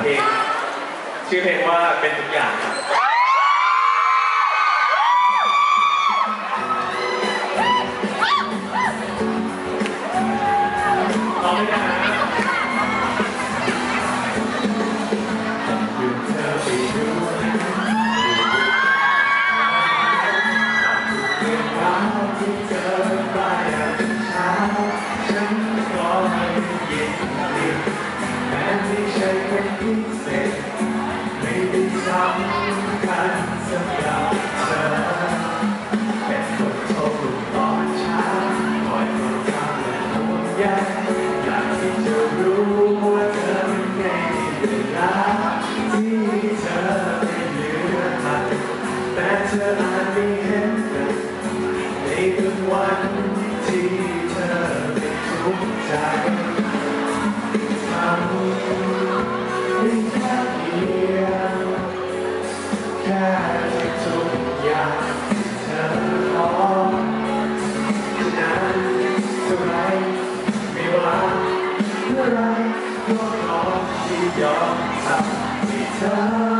เพลง ชื่อเพลงว่าเป็นทุกอย่างครับำคัญสำหรับเธอเป็นคนโทรตอนเช้าคอยคอยทำและหงใยอยากที่จะรู้ว่าเธอเป็นไงเที่เธอไม่ลือใคแต่เธออาจไม่เห็นในกลาวันที่เธอไม่ทุกใจทำ 영상 기차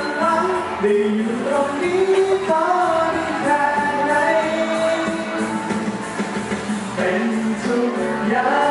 ได้อยู่นี้ตอนแค่ไหนเป็นทุกยาง